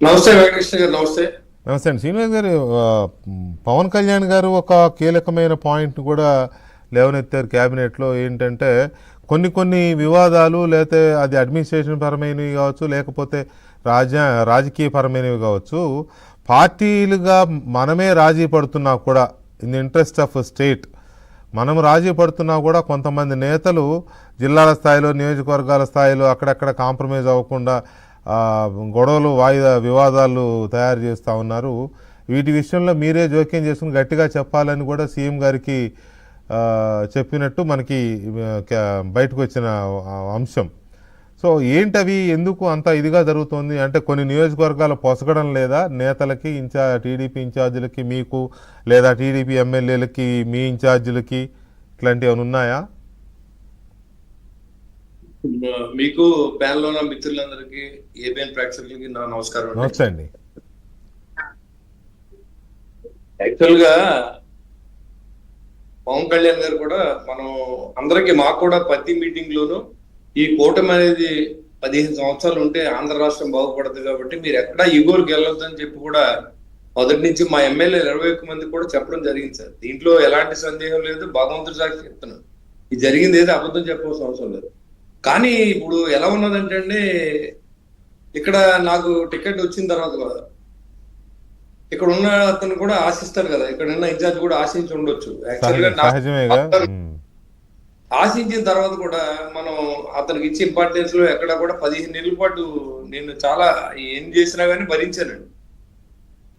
నమస్తే వెంకటకృష్ణ గారు నమస్తే. నమస్తే అండి. శ్రీనివాస్ గారు పవన్ కళ్యాణ్ గారు ఒక కీలకమైన పాయింట్ కూడా లేవనెత్తారు క్యాబినెట్లో. ఏంటంటే కొన్ని కొన్ని వివాదాలు లేకపోతే అది అడ్మినిస్ట్రేషన్ పరమైనవి కావచ్చు లేకపోతే రాజ్యా రాజకీయ పరమైనవి కావచ్చు. పార్టీలుగా మనమే రాజీ పడుతున్నా కూడా in the interest of state మనం రాజీ పడుతున్నా కూడా కొంతమంది నేతలు జిల్లాల స్థాయిలో నియోజకవర్గాల స్థాయిలో అక్కడక్కడ కాంప్రమైజ్ అవ్వకుండా గొడవలు వాయిదా వివాదాలు తయారు చేస్తూ ఉన్నారు. వీటి విషయంలో మీరే జోక్యం చేసుకుని గట్టిగా చెప్పాలని కూడా సీఎం గారికి చెప్పినట్టు మనకి బయటకు వచ్చిన అంశం. సో ఏంటవి ఎందుకు అంత ఇదిగా జరుగుతోంది? అంటే కొన్ని నియోజకవర్గాలు పొసగడం లేదా? నేతలకి ఇన్ఛా టీడీపీ ఇన్ఛార్జీలకి మీకు లేదా టీడీపీ ఎమ్మెల్యేలకి మీ ఇన్ఛార్జీలకి ఇట్లాంటివి ఏమైనా ఉన్నాయా? మీకు ప్యానల్ ఉన్న మిత్రులందరికీ ఏబిఎన్ ప్రేక్షకులకి నా నమస్కారం అండి. యాక్చువల్గా పవన్ కళ్యాణ్ గారు కూడా మనం అందరికి మాకు కూడా ప్రతి మీటింగ్ లోను ఈ కూటమి అనేది పదిహేను సంవత్సరాలు ఉంటే ఆంధ్ర రాష్ట్రం బాగుపడుతుంది కాబట్టి మీరు ఎక్కడా ఇగోరికి వెళ్ళొద్దని చెప్పి కూడా మొదటి నుంచి మా ఎమ్మెల్యేలు ఇరవై ఒక్క మంది కూడా చెప్పడం జరిగింది సార్. దీంట్లో ఎలాంటి సందేహం లేదు. భగవంతుడి సాక్షి చెప్తున్నాను ఇది జరిగింది ఏదో అబద్ధం చెప్పవలసిన అవసరం లేదు. కానీ ఇప్పుడు ఎలా ఉన్నదంటే అండి ఇక్కడ నాకు టికెట్ వచ్చిన తర్వాత కూడా ఇక్కడ ఉన్న అతను కూడా ఆశిస్తారు కదా ఇక్కడ ఉన్న ఇన్ఛార్జ్ కూడా ఆశించి ఉండొచ్చు. యాక్చువల్గా సహజ- నా- సహజమేగా ఉమ్. ఆశించిన తర్వాత కూడా మనం అతనికి ఇచ్చే ఇంపార్టెన్స్లో ఎక్కడ కూడా పదిహేను నెలల పాటు నేను చాలా ఏం చేసినా కానీ భరించానండి.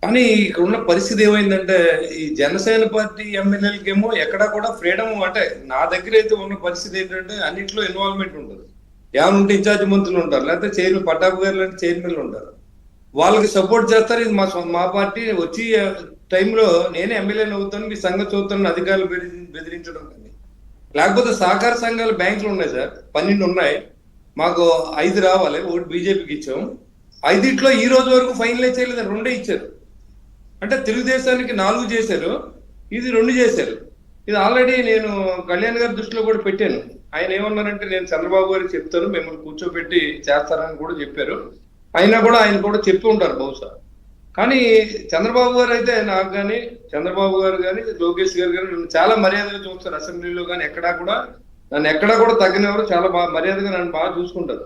కానీ ఇక్కడ ఉన్న పరిస్థితి ఏమైందంటే ఈ జనసేన పార్టీ ఎమ్మెల్యేలకేమో ఎక్కడ కూడా ఫ్రీడమ్ అంటే నా దగ్గర అయితే ఉన్న పరిస్థితి ఏంటంటే అన్నింటిలో ఇన్వాల్వ్మెంట్ ఉంటుంది. ఏమైనా ఉంటే ఇన్ఛార్జ్ మంత్రులు ఉంటారు లేకపోతే చైర్మన్ పట్టాపు గారు లాంటి చైర్మన్లు ఉంటారు. వాళ్ళకి సపోర్ట్ చేస్తారు ఇది మా మా పార్టీ వచ్చి టైంలో నేనే ఎమ్మెల్యేని అవుతాను మీ సంఘం చూస్తాను అధికారులు బెదిరించడం కానీ. లేకపోతే సహకార సంఘాలు బ్యాంకులు ఉన్నాయి సార్ పన్నెండు ఉన్నాయి. మాకు ఐదు రావాలి ఒకటి బీజేపీకి ఇచ్చాము. ఐదింట్లో ఈ రోజు వరకు ఫైనలైజ్ చేయలేదు రెండే ఇచ్చారు. అంటే తెలుగుదేశానికి నాలుగు చేశారు ఇది రెండు చేశారు. ఇది ఆల్రెడీ నేను కళ్యాణ్ గారి దృష్టిలో కూడా పెట్టాను. ఆయన ఏమన్నారంటే నేను చంద్రబాబు గారికి చెప్తాను మిమ్మల్ని కూర్చోబెట్టి చేస్తారని కూడా చెప్పారు. అయినా కూడా ఆయన కూడా చెప్పి ఉంటారు బహుశా. కానీ చంద్రబాబు గారు అయితే నాకు కానీ చంద్రబాబు గారు కానీ లోకేష్ గారు కానీ నన్ను చాలా మర్యాదగా చూస్తారు. అసెంబ్లీలో కానీ ఎక్కడా కూడా నన్ను ఎక్కడా కూడా తగ్గినవారు చాలా బాగా మర్యాదగా నన్ను బాగా చూసుకుంటారు.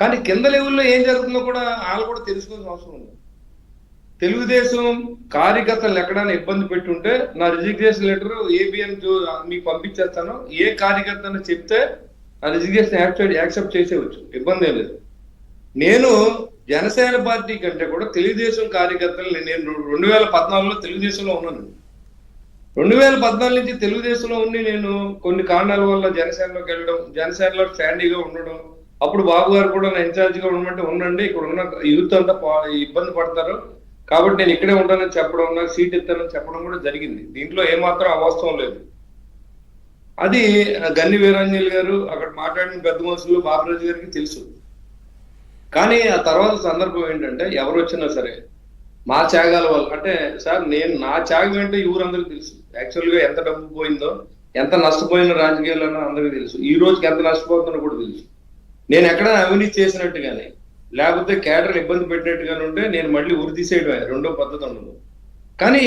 కానీ కింద లెవెల్లో ఏం జరుగుతుందో కూడా వాళ్ళు కూడా తెలుసుకోవాల్సిన అవసరం ఉంది. తెలుగుదేశం కార్యకర్తలు ఎక్కడైనా ఇబ్బంది పెట్టుంటే నా రిజిగ్నేషన్ లెటర్ ఏబిఎన్ మీకు పంపించేస్తాను. ఏ కార్యకర్తను చెప్తే ఆ రిజిగ్నేషన్ యాక్సెప్ట్ యాక్సెప్ట్ చేసేవచ్చు ఇబ్బంది ఏం లేదు. నేను జనసేన పార్టీ కంటే కూడా తెలుగుదేశం కార్యకర్తలు నేను రెండు వేల పద్నాలుగులో తెలుగుదేశంలో ఉన్నాను. రెండు వేల పద్నాలుగు నుంచి తెలుగుదేశంలో ఉండి నేను కొన్ని కారణాల వల్ల జనసేనలోకి వెళ్ళడం జనసేనలో స్టాండీగా ఉండడం అప్పుడు బాబు గారు కూడా నా ఇన్ఛార్జ్గా ఉండమంటే ఉండండి. ఇక్కడ ఉన్న యూత్ అంతా ఇబ్బంది పడతారు. కాబట్టి నేను ఇక్కడే ఉంటానని చెప్పడం నాకు సీట్ ఇస్తానని చెప్పడం కూడా జరిగింది. దీంట్లో ఏమాత్రం అవాస్తవం లేదు. అది గన్ని వీరాంజలి గారు అక్కడ మాట్లాడిన పెద్ద మనుషులు బాబురాజు గారికి తెలుసు. కానీ ఆ తర్వాత సందర్భం ఏంటంటే ఎవరు వచ్చినా సరే మా త్యాగాల వల్ల అంటే సార్ నేను నా త్యాగం ఏంటో ఈ ఊరందరికీ తెలుసు. యాక్చువల్గా ఎంత డబ్బు పోయిందో ఎంత నష్టపోయిన రాజకీయాలు అందరికీ తెలుసు. ఈ రోజుకి ఎంత నష్టపోతుందో కూడా తెలుసు. నేను ఎక్కడ అవినీతి చేసినట్టు కానీ లేకపోతే కేడర్ ఇబ్బంది పెట్టినట్టుగానే ఉంటే నేను మళ్ళీ ఉరి తీసేయడమే రెండో పద్ధతి ఉండదు. కానీ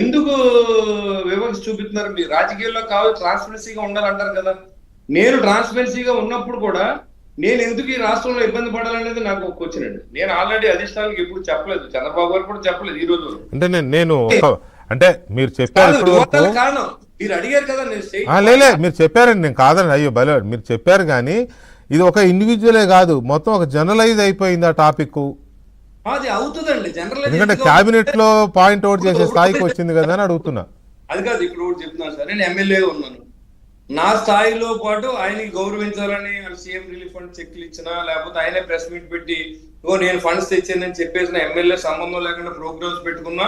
ఎందుకు వివక్ష చూపిస్తున్నారు? మీరు రాజకీయాల్లో కావాలి ట్రాన్స్పరెన్సీగా ఉండాలంటారు కదా. నేను ట్రాన్స్పరెన్సీగా ఉన్నప్పుడు కూడా నేను ఎందుకు ఈ రాష్ట్రంలో ఇబ్బంది పడాలనేది నాకు ఒక క్వశ్చన్ అండి. నేను ఆల్రెడీ అధిష్టానానికి ఎప్పుడు చెప్పలేదు చంద్రబాబు గారు కూడా చెప్పలేదు ఈ రోజు. అంటే నేను అంటే మీరు చెప్పారు కారణం. మీరు అడిగారు కదా నేను లేలే మీరు చెప్పారండి నేను కాదని అయ్యో భలే మీరు చెప్పారు కానీ ఇది ఒక ఇండివిజువలే కాదు మొత్తం ఒక జనరలైజ్ అయిపోయింది ఆ టాపిక్ అవుతుందండి జనరల్ ఎందుకంటే క్యాబినెట్లో పాయింట్ అవుట్ చేసే స్థాయికి వచ్చింది కదా అని అడుగుతున్నా. అది కాదు ఇక్కడ ఒకటి చెప్తున్నాను సార్ నేను ఎమ్మెల్యే ఉన్నాను. నా స్థాయిలో పాటు ఆయనకి గౌరవించాలని సీఎం రిలీఫ్ ఫండ్ చెక్లు ఇచ్చినా లేకపోతే ఆయనే ప్రెస్ మీట్ పెట్టి ఓ నేను ఫండ్స్ తెచ్చానని చెప్పేసిన ఎమ్మెల్యే సంబంధం లేకుండా ప్రోగ్రామ్స్ పెట్టుకున్నా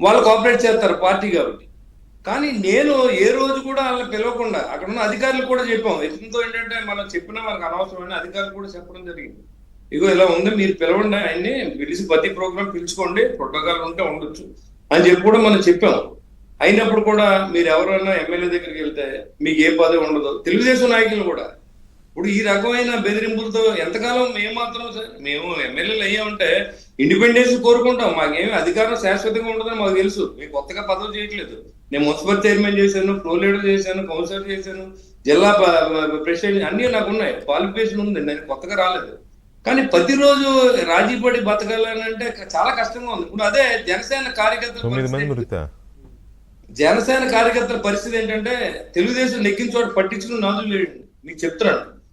వాళ్ళు కోఆపరేట్ చేస్తారు పార్టీ కాబట్టి. కానీ నేను ఏ రోజు కూడా వాళ్ళని పిలవకుండా అక్కడ ఉన్న అధికారులు కూడా చెప్పాం. ఎందుకు ఏంటంటే మనం చెప్పినా మనకు అనవసరమైన అధికారులు కూడా చెప్పడం జరిగింది. ఇగో ఇలా ఉంది మీరు పిలవండి ఆయన్ని పిలిచి ప్రతి ప్రోగ్రామ్ పిలుచుకోండి ప్రోటోకాల్ ఉంటే ఉండొచ్చు అని చెప్పి కూడా మనం చెప్పాం. అయినప్పుడు కూడా మీరు ఎవరైనా ఎమ్మెల్యే దగ్గరికి వెళ్తే మీకు ఏ పదవి ఉండదు తెలుగుదేశం నాయకులు కూడా. ఇప్పుడు ఈ రకమైన బెదిరింపులతో ఎంతకాలం మేము మాత్రం సార్ మేము ఎమ్మెల్యేలు అయ్యామంటే ఇండిపెండెన్స్ కోరుకుంటాం. మాకేమి అధికారం శాశ్వతంగా ఉండదని మాకు తెలుసు. మీకు కొత్తగా పదవి చేయట్లేదు. నేను మున్సిపల్ చైర్మన్ చేశాను ప్రో లీడర్ చేశాను కౌన్సిలర్ చేశాను జిల్లా ప్రెసిడెంట్ అన్ని నాకు ఉన్నాయి. క్వాలిఫికేషన్ ఉంది. నేను కొత్తగా రాలేదు. కానీ ప్రతిరోజు రాజీ పడి బతకాలని అంటే చాలా కష్టంగా ఉంది. ఇప్పుడు అదే జనసేన కార్యకర్తల జనసేన కార్యకర్తల పరిస్థితి ఏంటంటే తెలుగుదేశం నెగ్గిన చోట పట్టించుకుని నాదులు లేడు. నీకు చెప్తున్నాను.